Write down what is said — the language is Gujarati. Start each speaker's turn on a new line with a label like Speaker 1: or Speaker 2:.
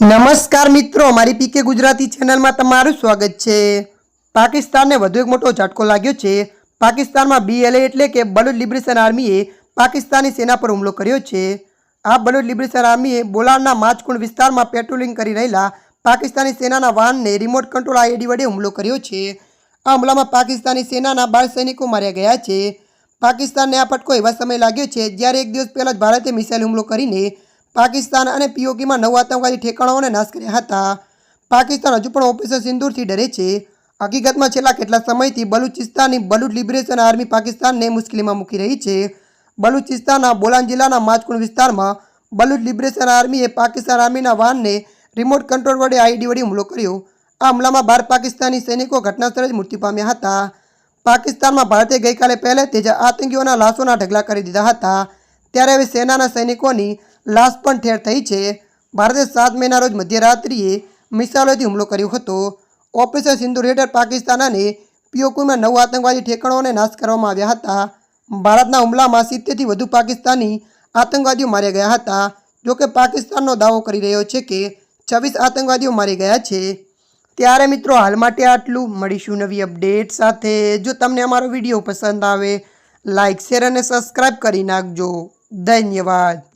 Speaker 1: નમસ્કાર મિત્રો મારી પીકે ગુજરાતી ચેનલમાં તમારું સ્વાગત છે. પાકિસ્તાનને વધુ એક મોટો ઝટકો લાગ્યો છે. પાકિસ્તાનમાં બીએલએ એટલે કે બલુચ લિબરેશન આર્મીએ પાકિસ્તાની સેના પર હુમલો કર્યો છે. આ બલુચ લિબરેશન આર્મીએ બોલારના માચકુંડ વિસ્તારમાં પેટ્રોલિંગ કરી રહેલા પાકિસ્તાની સેનાના વાહનને રિમોટ કંટ્રોલ આઈડી વડે હુમલો કર્યો છે. આ હુમલામાં પાકિસ્તાની સેનાના બાર સૈનિકો માર્યા ગયા છે. પાકિસ્તાનને આ ફટકો એવા સમય લાગ્યો છે, જ્યારે એક દિવસ પહેલાં જ ભારતે મિસાઇલ હુમલો કરીને પાકિસ્તાન અને પીઓકેમાં નવ આતંકવાદી ઠેકાણાઓને નાશ કર્યા હતા. પાકિસ્તાન હજુ પણ ઓપરેશન સિંદૂરથી ડરે છે. હકીકતમાં છેલ્લા કેટલા સમયથી બલુચિસ્તાનની બલુચ લિબરેશન આર્મી પાકિસ્તાનને મુશ્કેલીમાં મૂકી રહી છે. બલુચિસ્તાનના બોલાન જિલ્લાના માચકુંડ વિસ્તારમાં બલુચ લિબરેશન આર્મીએ પાકિસ્તાન આર્મીના વાહનને રિમોટ કંટ્રોલ વડે આઈડી વડે હુમલો કર્યો. આ હુમલામાં બાર પાકિસ્તાની સૈનિકો ઘટનાસ્થળે જ મૃત્યુ પામ્યા હતા. પાકિસ્તાનમાં ભારતે ગઈકાલે પહેલેથી જ આતંકીઓના લાશોના ઢગલા કરી દીધા હતા. ત્યારે હવે સેનાના સૈનિકોની લાશ પણ ઠેર થઈ છે. ભારતે સાત મેના રોજ મધ્યરાત્રિએ મિસાઇલોથી હુમલો કર્યો હતો. ઓપરેશન સિંધુ હેઠળ પાકિસ્તાન અને પીઓકુમાં નવ આતંકવાદી ઠેકાણોને નાશ કરવામાં આવ્યા હતા. ભારતના હુમલામાં સિત્તેરથી વધુ પાકિસ્તાની આતંકવાદીઓ માર્યા ગયા હતા. જોકે પાકિસ્તાનનો દાવો કરી રહ્યો છે કે છવ્વીસ આતંકવાદીઓ મારી ગયા છે. ત્યારે મિત્રો, હાલ માટે આટલું. મળીશું નવી અપડેટ સાથે. જો તમને અમારો વીડિયો પસંદ આવે લાઇક શેર અને સબસ્ક્રાઈબ કરી નાખજો. ધન્યવાદ.